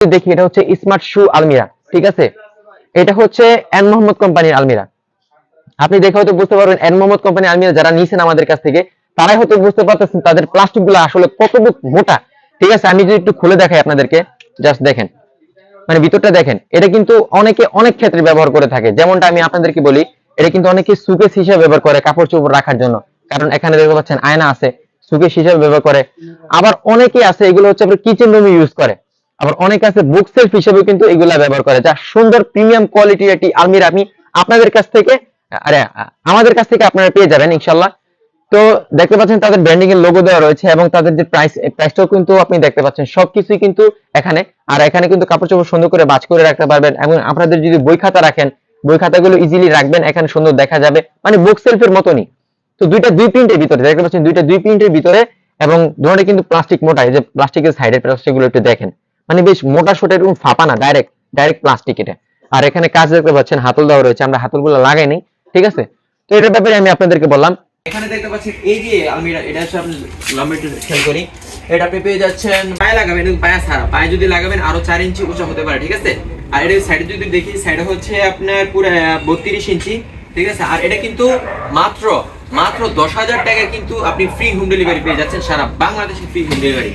দেখি, এটা হচ্ছে স্মার্ট শু আলমিরা ঠিক আছে? এটা হচ্ছে এন মোহাম্মদ কোম্পানির আলমিরা আপনি দেখে হয়তো বুঝতে পারবেন এন মোহাম্মদ কোম্পানি আলমিরা যারা নিয়েছেন আমাদের কাছ থেকে, তারাই হয়তো বুঝতে পারতেছেন তাদের প্লাস্টিকগুলো আসলে কতটুকু মোটা। ঠিক আছে, আমি যদি একটু খুলে দেখাই আপনাদেরকে জাস্ট দেখেন। মানে ভিতরটা দেখেন, এটা কিন্তু অনেকে অনেক ক্ষেত্রে ব্যবহার করে থাকে। যেমনটা আমি আপনাদেরকে বলি, এটা কিন্তু অনেকে সুকেস হিসেবে ব্যবহার করে কাপড় চোপড় রাখার জন্য। কারণ এখানে দেখতে পাচ্ছেন আয়না আছে সুকেস হিসেবে ব্যবহার করে। আবার অনেকে আছে, এগুলো হচ্ছে আপনার কিচেন রুমে ইউজ করে। আবার অনেকে আছে বুক সেলফ হিসেবে কিন্তু এগুলা ব্যবহার করে যা সুন্দর প্রিমিয়াম কোয়ালিটির একটি আলমিরা আমি আপনাদের কাছ থেকে, আরে, আমাদের কাছ থেকে আপনারা পেয়ে যাবেন ইনশাল্লাহ। তো দেখতে পাচ্ছেন তাদের ব্র্যান্ডিং এর লোগো দেওয়া রয়েছে এবং তাদের যে প্রাইস প্রাইসটাও কিন্তু আপনি দেখতে পাচ্ছেন। সবকিছুই কিন্তু এখানে, আর এখানে কিন্তু কাপড় চোপড় সুন্দর করে বাজ করে রাখতে পারবেন এবং আপনাদের যদি বই খাতা রাখেন, বই খাতাগুলো ইজিলি রাখবেন, এখানে সুন্দর দেখা যাবে। মানে বুক সেলফের মতনই। তো দুইটা দুই প্রিন্টের ভিতরে, দেখতে পাচ্ছেন দুইটা দুই প্রিন্টের ভিতরে এবং দুটোটা কিন্তু প্লাস্টিক মোটা, এই যে প্লাস্টিকের সাইডের প্লাস্টিকগুলো একটু দেখেন। মানে বেশ মোটা সোটা এরকম ফাঁপা না ডাইরেক্ট ডাইরেক্ট প্লাস্টিক এটা। আর এখানে কাজ দেখতে পাচ্ছেন, হাতল দেওয়া রয়েছে, আমরা হাতলগুলো লাগাইনি ঠিক আছে? তো এটার ব্যাপারে আমি আপনাদেরকে বললাম। এখানে দেখতে পাচ্ছেন, এই যে আলমিরা এটা হচ্ছে আপনি লম্বা খেয়াল করি। এটা আপনি পেয়ে যাচ্ছেন, পায়ে লাগাবেন পায়ে ছাড়া পায়ে যদি লাগাবেন, আরও চার ইঞ্চি উঁচা হতে পারে, ঠিক আছে? আর এটা সাইডে যদি দেখি সাইডে হচ্ছে আপনার পুরো বত্রিশ ইঞ্চি, ঠিক আছে? আর এটা কিন্তু মাত্র মাত্র দশ হাজার টাকা কিন্তু আপনি ফ্রি হোম ডেলিভারি পেয়ে যাচ্ছেন সারা বাংলাদেশে ফ্রি হোম ডেলিভারি